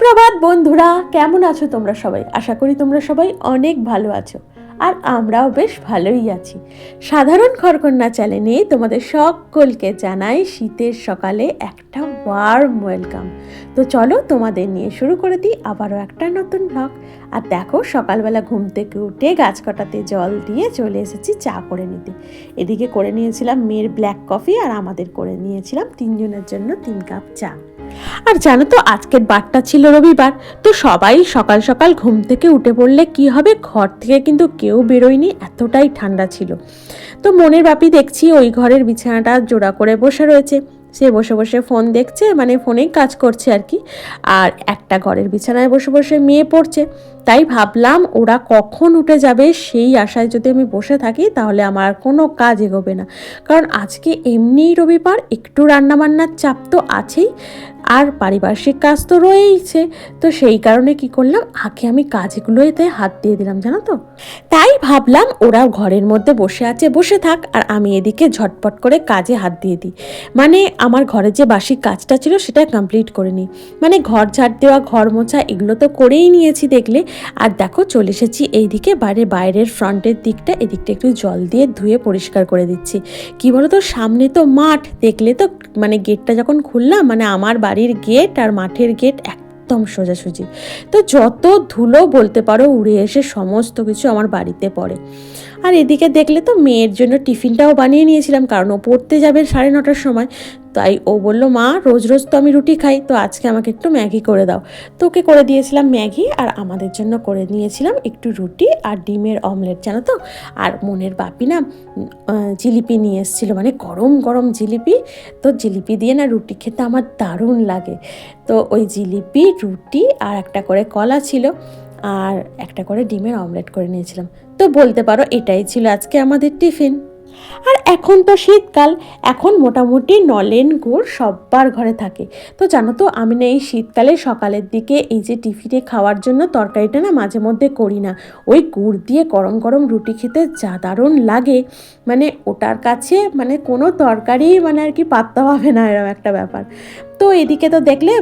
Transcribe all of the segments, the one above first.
সুপ্রভাত বন্ধুরা, কেমন আছো তোমরা সবাই? আশা করি তোমরা সবাই অনেক ভালো আছো, আর আমরাও বেশ ভালোই আছি। সাধারণ খড়কন্যা চ্যানেলে তোমাদের সকলকে জানাই শীতের সকালে একটা ওয়ার্ম ওয়েলকাম তো চলো তোমাদের নিয়ে শুরু করে দিই আবারও একটা নতুন ব্লগ আর দেখো, সকালবেলা ঘুম থেকে উঠে গাছ কাটাতে জল দিয়ে চলে এসেছি চা করে নিতে। এদিকে করে নিয়েছিলাম মেয়ের ব্ল্যাক কফি আর আমাদের করে নিয়েছিলাম তিনজনের জন্য তিন কাপ চা। আর জানো তো, আজকের বারটা ছিল রবিবার, তো সবাই সকাল সকাল ঘুম থেকে উঠে পড়লে কি হবে? ঘর থেকে কিন্তু কেউ বেরোয়নি, এতটাই ঠান্ডা ছিল। তো মনের বাপি দেখছি ওই ঘরের বিছানাটা জোড়া করে বসে রয়েছে। সে বসে বসে ফোন দেখছে মানে ফোনেই কাজ করছে আর কি। আর একটা ঘরের বিছানায় বসে বসে মেয়ে পড়ছে। তাই ভাবলাম ওরা কখন উঠে যাবে সেই আশায় যদি আমি বসে থাকি তাহলে আমার কোনো কাজ এগোবে না। কারণ আজকে এমনিই রবিবার, একটু রান্নাবান্নার চাপ তো আছেই, আর পারিপার্শ্বিক কাজ তো রয়েইছে। তো সেই কারণে কি করলাম, আগে আমি কাজগুলোতে হাত দিয়ে দিলাম, জানো তো। তাই ভাবলাম ওরা ঘরের মধ্যে বসে আছে, বসে থাক, আর আমি এদিকে ঝটপট করে কাজে হাত দিয়ে দিই। মানে আমার ঘরে যে বাসি কাজটা ছিল সেটা কমপ্লিট করে নিই। মানে ঘর ঝাড় দেওয়া, ঘর মোছা এগুলো তো করেই নিয়েছি দেখলে। আর দেখো চলে এসেছি এইদিকে বাইরে, বাইরের ফ্রন্টের দিকটা, এদিকটা একটু জল দিয়ে ধুয়ে পরিষ্কার করে দিচ্ছি। কি বলো তো সামনে তো মাঠ, দেখলে তো মানে গেটটা যখন খুললাম মানে আমার বাড়ির গেট আর মাঠের গেট একদম সোজাসুজি। তো যত ধুলো বলতে পারো, উড়ে এসে সমস্ত কিছু আমার বাড়িতে পড়ে। আর এদিকে দেখলে তো মেয়ের জন্য টিফিনটাও বানিয়ে নিয়েছিলাম, কারণ ও পড়তে যাবে সাড়ে নটার সময়। তাই ও বলল, মা, রোজ রোজ তো আমি রুটি খাই, তো আজকে আমাকে একটু ম্যাগি করে দাও। তো ওকে করে দিয়েছিলাম ম্যাগি আর আমাদের জন্য করে নিয়েছিলাম একটু রুটি আর ডিমের অমলেট, জানো তো? আর মনের বাপি না জিলিপি নিয়ে এসেছিল মানে গরম গরম জিলিপি। তো জিলিপি দিয়ে না রুটি খেতে আমার দারুণ লাগে। তো ওই জিলিপি, রুটি আর একটা করে কলা ছিল আর একটা করে ডিমের অমলেট করে নিয়েছিলাম। তো বলতে পারো এটাই ছিল আজকে আমাদের টিফিন। আর এখন তো শীতকাল, এখন মোটামুটি নলেন গুড় সব্বার ঘরে থাকে। তো জানো তো, আমি না এই শীতকালে সকালের দিকে এই যে টিফিনে খাওয়ার জন্য তরকারিটা না মাঝে মধ্যে করি না। ওই গুড় দিয়ে গরম গরম রুটি খেতে যা দারুণ লাগে। মানে ওটার কাছে মানে কোনো তরকারি মানে আর কি পাত্তা পাবে না এরকম একটা ব্যাপার। তো এদিকে তো দেখলে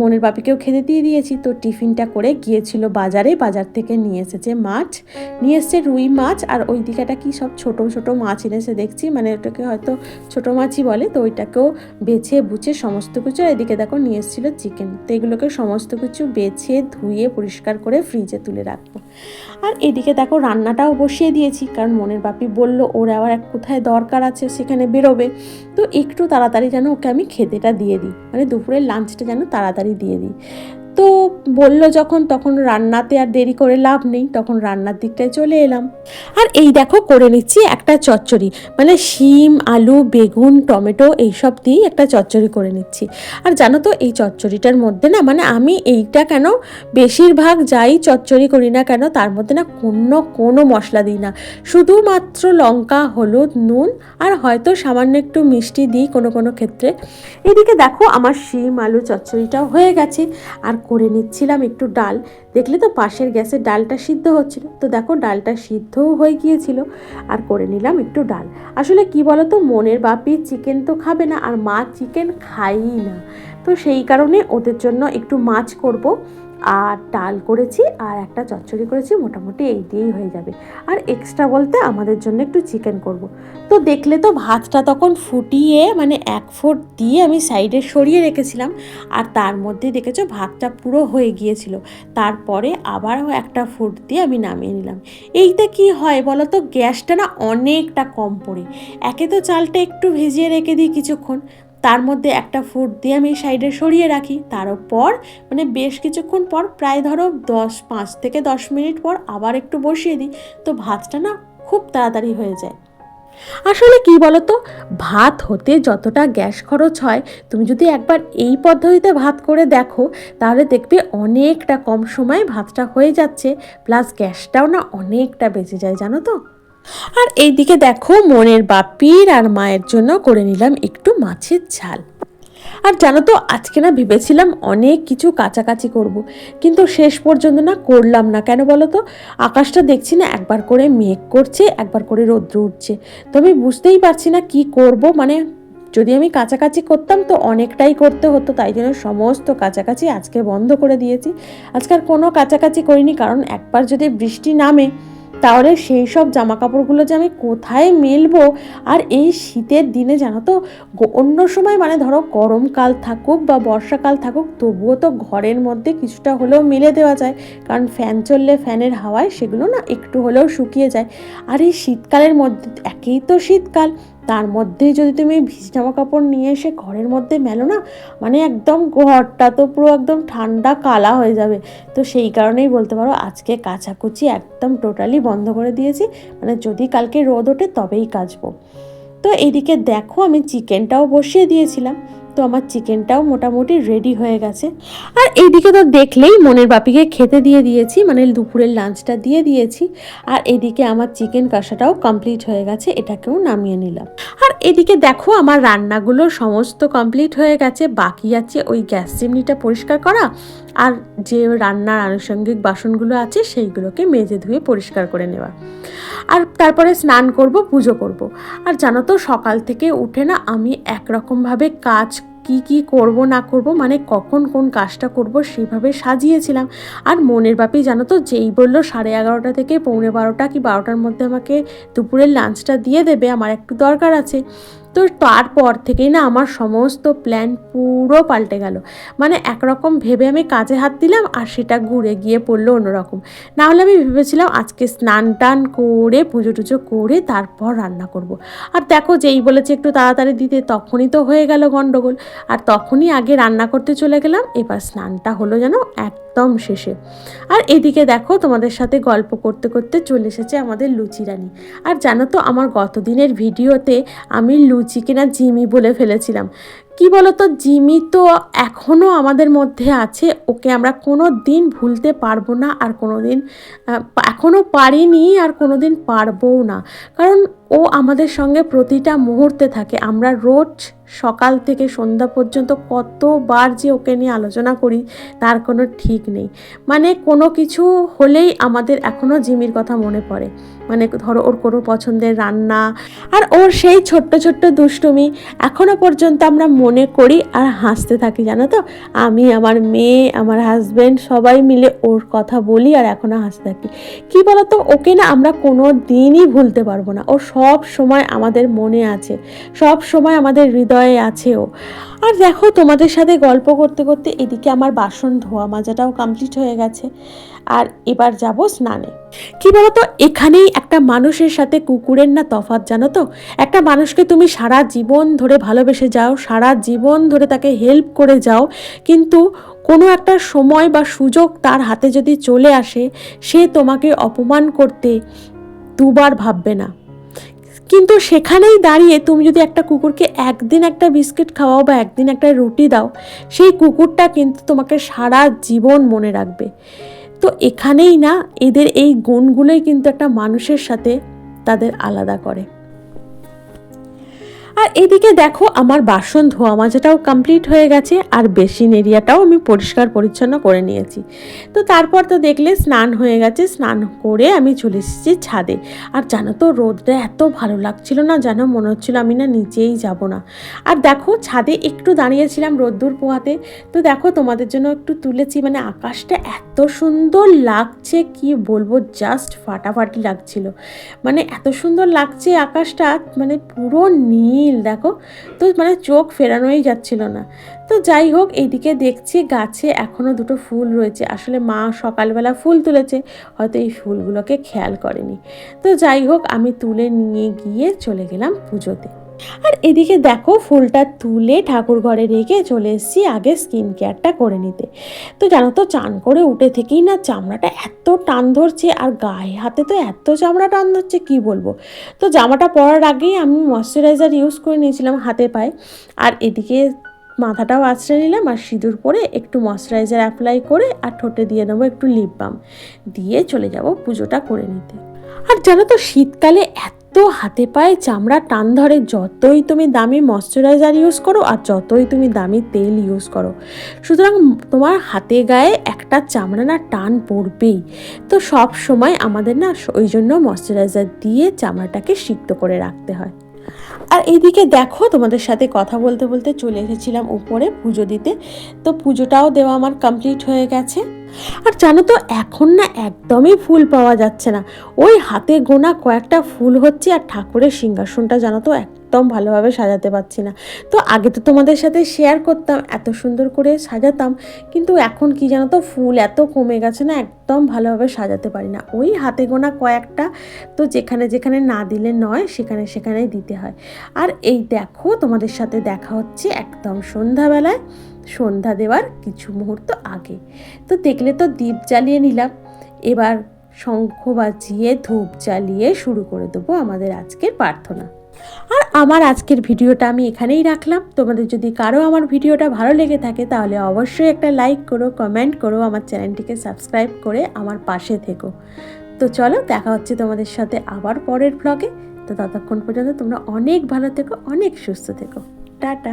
মনের বাপিকেও খেতে দিয়ে দিয়েছি। তো টিফিনটা করে গিয়েছিল বাজারে, বাজার থেকে নিয়ে এসেছে মাছ। নিয়ে এসছে রুই মাছ, আর ওই দিকেটা কি সব ছোট ছোট মাছ এনেছে দেখছি। মানে ওটাকে হয়তো ছোট মাছই বলে, তো ওইটাকেও বেছে বুছে সমস্ত কিছু এদিকে দেখো নিয়ে এসেছিল চিকেন তো এগুলোকে সমস্ত কিছু বেছে, ধুয়ে, পরিষ্কার করে ফ্রিজে তুলে রাখব। আর এদিকে দেখো রান্নাটাও বসিয়ে দিয়েছি, কারণ মনের বাপি বলল, ওর আবার এক কোথায় দরকার আছে, সেখানে বেরোবে। তো একটু তাড়াতাড়ি যেন ওকে আমি খেতেটা দিয়ে দিই মানে দুপুরের লাঞ্চটা যেন তাড়াতাড়ি দিয়ে দিই। তো বলল যখন, তখন রান্নাতে আর দেরি করে লাভ নেই, তখন রান্নার দিকটায় চলে এলাম। আর এই দেখো, করে নিচ্ছি একটা চচ্চড়ি। মানে শিম, আলু, বেগুন, টমেটো এইসব দিয়েই একটা চচ্চড়ি করে নিচ্ছি। আর জানো তো, এই চচ্চড়িটার মধ্যে না মানে আমি এইটা কেন বেশিরভাগ যাই চচ্চড়ি করি না কেন, তার মধ্যে না কোনো কোনো মশলা দিই না। শুধুমাত্র লঙ্কা, হলুদ, নুন আর হয়তো সামান্য একটু মিষ্টি দিই কোনো কোনো ক্ষেত্রে। এদিকে দেখো, আমার শিম, আলু, চচ্চড়িটাও হয়ে গেছে। আর করে নিচ্ছিলাম একটু ডাল। দেখলে তো পাশের গ্যাসে ডালটা সিদ্ধ হচ্ছিল। তো দেখো ডালটা সিদ্ধও হয়ে গিয়েছিল আর করে নিলাম একটু ডাল। আসলে কি বলো তো মনের বাপি চিকেন তো খাবে না আর মা চিকেন খাইই না। তো সেই কারণে ওদের জন্য একটু মাছ করব। আর ডাল করেছি আর একটা চচ্চড়ি করেছি, মোটামুটি এই দিয়েই হয়ে যাবে। আর এক্সট্রা বলতে আমাদের জন্য একটু চিকেন করব। তো দেখলে তো ভাতটা তখন ফুটিয়ে মানে এক ফুট দিয়ে আমি সাইডে সরিয়ে রেখেছিলাম আর তার মধ্যে দেখেছ ভাতটা পুরো হয়ে গিয়েছিল। তারপরে আবারও একটা ফুট দিয়ে আমি নামিয়ে নিলাম। এইতে কি হয় বলো তো গ্যাসটা না অনেকটা কম পড়ে। একে তো চালটা একটু ভিজিয়ে রেখে দিই কিছুক্ষণ। তার মধ্যে একটা ফুট দিয়ে আমি সাইডে সরিয়ে রাখি। তারপর মানে বেশ কিছুক্ষণ পর প্রায় ধরো দশ, পাঁচ থেকে দশ মিনিট পর আবার একটু বসিয়ে দিই। তো ভাতটা না খুব তাড়াতাড়ি হয়ে যায়। আসলে কি বলতো? ভাত হতে যতটা গ্যাস খরচ হয়, তুমি যদি একবার এই পদ্ধতিতে ভাত করে দেখো, তাহলে দেখবে অনেকটা কম সময়ে ভাতটা হয়ে যাচ্ছে, প্লাস গ্যাসটাও না অনেকটা বেঁচে যায়, জানো তো? আর এইদিকে দেখো, মনের বাপির আর মায়ের জন্য করে নিলাম একটু মাছের ঝাল। আর জানো তো, আজকে না ভেবেছিলাম অনেক কিছু কাছাকাছি করব। কিন্তু শেষ পর্যন্ত না করলাম না। কেন বলো তো? আকাশটা দেখছি না, একবার করে মেঘ করছে, একবার করে রৌদ্র উঠছে। তো আমি বুঝতেই পারছি না কি করব মানে যদি আমি কাছাকাছি করতাম তো অনেকটাই করতে হতো, তাই জন্য সমস্ত কাছাকাছি আজকে বন্ধ করে দিয়েছি। আজকে আর কোনো কাছাকাছি করিনি, কারণ একবার যদি বৃষ্টি নামে তাহলে সেই সব জামা কাপড়গুলো যে আমি কোথায় মেলবো? আর এই শীতের দিনে জানো তো অন্য সময় মানে ধরো গরমকাল থাকুক বা বর্ষাকাল থাকুক, তবুও তো ঘরের মধ্যে কিছুটা হলেও মেলে দেওয়া যায়। কারণ ফ্যান চললে ফ্যানের হাওয়ায় সেগুলো না একটু হলেও শুকিয়ে যায়। আর এই শীতকালের মধ্যে, একেই তো শীতকাল। তার মধ্যে যদি তুমি ভিজ জামা কাপড় নিয়ে এসে ঘরের মধ্যে মেলো না মানে একদম ঘরটা তো পুরো একদম ঠান্ডা কালা হয়ে যাবে। তো সেই কারণেই বলতে পারো আজকে কাচাকুচি একদম টোটালি বন্ধ করে দিয়েছি। মানে যদি কালকে রোদ ওঠে তবেই কাচবো। তো এইদিকে দেখো আমি চিকেনটাও বসিয়ে দিয়েছিলাম। তো আমার চিকেনটাও মোটামুটি রেডি হয়ে গেছে। আর এইদিকে তো দেখলেই মনের বাপিকে খেতে দিয়ে দিয়েছি মানে দুপুরের লাঞ্চটা দিয়ে দিয়েছি। আর এদিকে আমার চিকেন কষাটাও কমপ্লিট হয়ে গেছে, এটাকেও নামিয়ে নিলাম। আর এদিকে দেখো আমার রান্নাগুলো সমস্ত কমপ্লিট হয়ে গেছে, বাকি আছে ওই গ্যাস চিমনিটা পরিষ্কার করা, আর যে রান্নার আনুষঙ্গিক বাসনগুলো আছে সেইগুলোকে মেজে ধুয়ে পরিষ্কার করে নেওয়া। আর তারপরে স্নান করব, পুজো করব। আর জানো তো সকাল থেকে উঠে না আমি একরকমভাবে কাজ কি কি করব, না করব মানে কখন কোন কাজটা করব সেভাবে সাজিয়েছিলাম। আর মনের বাপি জানো তো, যেই বলল সাড়ে এগারোটা থেকে পৌনে বারোটা কি বারোটার মধ্যে আমাকে দুপুরের লাঞ্চটা দিয়ে দেবে, আমার একটু দরকার আছে। তো তারপর থেকেই না আমার সমস্ত প্ল্যান পুরো পাল্টে গেল। মানে একরকম ভেবে আমি কাজে হাত দিলাম আর সেটা ঘুরে গিয়ে পড়ল অন্যরকম। না হলে আমি ভেবেছিলাম আজকে স্নান টান করে, পুজো টুজো করে তারপর রান্না করব। আর দেখো যেই বলেছে একটু তাড়াতাড়ি দিতে, তখনই তো হয়ে গেল গন্ডগোল। আর তখনই আগে রান্না করতে চলে গেলাম, এবার স্নানটা হলো যেন একদম শেষে। আর এদিকে দেখো তোমাদের সাথে গল্প করতে করতে চলে এসেছে আমাদের লুচি রানী। আর জানো তো আমার গতদিনের ভিডিওতে আমি লুচি কিনা জিমি বলে ফেলেছিলাম। কি বলতো, জিমি তো এখনও আমাদের মধ্যে আছে, ওকে আমরা কোনো দিন ভুলতে পারব না আর কোনো দিন এখনও পারিনি আর কোনো দিন পারবও না। কারণ ও আমাদের সঙ্গে প্রতিটা মুহূর্তে থাকে। আমরা রোজ সকাল থেকে সন্ধ্যা পর্যন্ত কতবার যে ওকে নিয়ে আলোচনা করি, তার কোনো ঠিক নেই। মানে কোনো কিছু হলেই আমাদের এখনও জিমির কথা মনে পড়ে। মানে ধরো ওর কোনো পছন্দের রান্না। আর ওর সেই ছোট্ট ছোট্ট দুষ্টুমি এখনও পর্যন্ত আমরা মনে করি আর হাসতে থাকি, জানো তো? আমি, আমার মেয়ে, আমার হাজব্যান্ড সবাই মিলে ওর কথা বলি আর এখনও হাসতে থাকি। কী বলতো? ওকে না আমরা কোনো দিনই ভুলতে পারব না। ও সব সময় আমাদের মনে আছে, সব সময় আমাদের হৃদয়ে আছে ও। আর দেখো, তোমাদের সাথে গল্প করতে করতে এদিকে আমার বাসন ধোয়া মাজাটাও কমপ্লিট হয়ে গেছে। আর এবার যাব স্নানে। কি বলতো, এখানেই একটা মানুষের সাথে কুকুরের না তফাৎ জানো তো? একটা মানুষকে তুমি সারা জীবন ধরে ভালোবেসে যাও, সারা জীবন ধরে তাকে হেল্প করে যাও, কিন্তু কোনো একটা সময় বা সুযোগ তার হাতে যদি চলে আসে, সে তোমাকে অপমান করতে দুবার ভাববে না। কিন্তু সেখানেই দাঁড়িয়ে তুমি যদি একটা কুকুরকে একদিন একটা বিস্কিট খাওয়াও বা একদিন একটা রুটি দাও, সেই কুকুরটা কিন্তু তোমাকে সারা জীবন মনে রাখবে। তো এখানেই না, এদের এই গুণগুলোই কিন্তু একটা মানুষের সাথে তাদের আলাদা করে। আর এদিকে দেখো, আমার বাসন ধোয়া মাজাটাও কমপ্লিট হয়ে গেছে আর বেসিন এরিয়াটাও আমি পরিষ্কার পরিচ্ছন্ন করে নিয়েছি। তো তারপর তো দেখলে স্নান হয়ে গেছে, স্নান করে আমি চলে এসেছি ছাদে। আর জানো তো, রোদটা এত ভালো লাগছিল না, যেন মনে হচ্ছিল আমি না নিচেই যাব না। আর দেখো, ছাদে একটু দাঁড়িয়েছিলাম রোদ্দুর পোহাতে। তো দেখো, তোমাদের জন্য একটু তুলেছি মানে আকাশটা এত সুন্দর লাগছে, কি বলব জাস্ট ফাটাফাটি লাগছিল। মানে এত সুন্দর লাগছে আকাশটা মানে পুরো নীল দেখো। তো মানে চোখ ফেরানোই যাচ্ছিল না। তো যাই হোক, এইদিকে দেখছি গাছে এখনও দুটো ফুল রয়েছে। আসলে মা সকালবেলা ফুল তুলেছে, হয়তো এই ফুলগুলোকে খেয়াল করেনি। তো যাই হোক, আমি তুলে নিয়ে গিয়ে চলে গেলাম পুজোতে। আর এদিকে দেখো, ফুলটা তুলে ঠাকুর ঘরে রেখে চলে এসেছি আগে স্কিন কেয়ারটা করে নিতে। তো জানো তো, চান করে উঠে থেকেই না চামড়াটা এত টান ধরছে, আর গায়ে হাতে তো এত চামড়া টান ধরছে, কি বলব? তো জামাটা পরার আগেই আমি ময়শ্চারাইজার ইউজ করে নিয়েছিলাম হাতে পায়ে। আর এদিকে মাথাটাও আঁচড়ে নিলাম, আর সিঁদুর পরে একটু ময়শ্চারাইজার অ্যাপ্লাই করে আর ঠোঁটে দিয়ে দেবো একটু লিপ বাম দিয়ে চলে যাব পুজোটা করে নিতে। আর জানো তো, শীতকালে এত হাতে পায়ে চামড়া টান ধরে, যতই তুমি দামি ময়শ্চারাইজার ইউজ করো আর যতই তুমি দামি তেল ইউজ করো। সুতরাং তোমার হাতে গায়ে একটা চামড়া না টান পড়বেই। তো সব সময় আমাদের না ওই জন্য ময়শ্চারাইজার দিয়ে চামড়াটাকে সিক্ত করে রাখতে হয়। আর এইদিকে দেখো, তোমাদের সাথে কথা বলতে বলতে চলে এসেছিলাম উপরে পুজো দিতে। তো পুজোটাও দেওয়া আমার কমপ্লিট হয়ে গেছে। আর জানো তো, এখন না একদমই ফুল পাওয়া যাচ্ছে না। ওই হাতে গোনা কয়েকটা ফুল হচ্ছে আর ঠাকুরের সিংহাসনটা জানো তো একদম ভালোভাবে সাজাতে পারছি না। তো আগে তো তোমাদের সাথে শেয়ার করতাম, এত সুন্দর করে সাজাতাম, কিন্তু এখন কি জানো তো ফুল এত কমে গেছে না, একদম ভালোভাবে সাজাতে পারি না। ওই হাতে গোনা কয়েকটা তো যেখানে যেখানে না দিলে নয়, সেখানে সেখানেই দিতে হয়। আর এই দেখো, তোমাদের সাথে দেখা হচ্ছে একদম সন্ধ্যাবেলায়, সন্ধ্যা দেওয়ার কিছু মুহূর্ত আগে। তো দেখলে তো দ্বীপ জ্বালিয়ে নিলাম। এবার শঙ্খ বাজিয়ে ধূপ জ্বালিয়ে শুরু করে দেবো আমাদের আজকের প্রার্থনা। আর আমার আজকের ভিডিওটা আমি এখানেই রাখলাম। তোমাদের যদি কারও আমার ভিডিওটা ভালো লেগে থাকে, তাহলে অবশ্যই একটা লাইক করো কমেন্ট করো, আমার চ্যানেলটিকে সাবস্ক্রাইব করে আমার পাশে থেকো। তো চলো, দেখা হচ্ছে তোমাদের সাথে আবার পরের ব্লগে তো ততক্ষণ পর্যন্ত তোমরা অনেক ভালো থেকো, অনেক সুস্থ থেকো। টাটা।